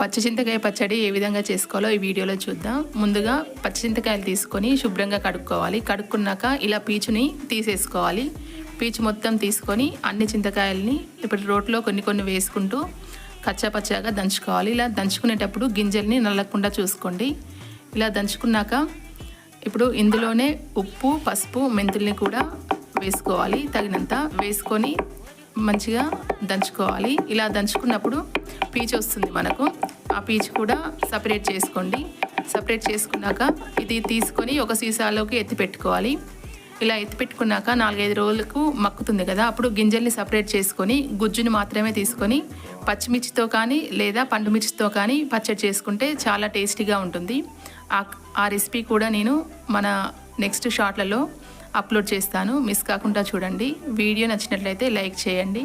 పచ్చి చింతకాయ పచ్చడి ఏ విధంగా చేసుకోవాలో ఈ వీడియోలో చూద్దాం. ముందుగా పచ్చి చింతకాయలు తీసుకొని శుభ్రంగా కడుక్కోవాలి. కడుక్కున్నాక ఇలా పీచుని తీసేసుకోవాలి. పీచు మొత్తం తీసుకొని అన్ని చింతకాయల్ని ఇప్పుడు రోట్లో కొన్ని కొన్ని వేసుకుంటూ కచ్చా పచ్చాగా దంచుకోవాలి. ఇలా దంచుకునేటప్పుడు గింజల్ని నల్లకుండా చూసుకోండి. ఇలా దంచుకున్నాక ఇప్పుడు ఇందులోనే ఉప్పు పసుపు మెంతుల్ని కూడా వేసుకోవాలి. తగినంత వేసుకొని మంచిగా దంచుకోవాలి. ఇలా దంచుకున్నప్పుడు పీచు వస్తుంది మనకు. ఆ పీచు కూడా సపరేట్ చేసుకోండి. సపరేట్ చేసుకున్నాక ఇది తీసుకొని ఒక సీసాలోకి ఎత్తి పెట్టుకోవాలి. ఇలా ఎత్తి పెట్టుకున్నాక నాలుగైదు రోజులకు మక్కుతుంది కదా. అప్పుడు గింజల్ని సపరేట్ చేసుకొని గుజ్జుని మాత్రమే తీసుకొని పచ్చిమిర్చితో కానీ లేదా పండుమిర్చితో కానీ పచ్చడి చేసుకుంటే చాలా టేస్టీగా ఉంటుంది. ఆ ఆ రెసిపీ కూడా నేను మన నెక్స్ట్ షార్ట్లలో అప్లోడ్ చేస్తాను. మిస్ కాకుండా చూడండి. వీడియో నచ్చినట్లయితే లైక్ చేయండి.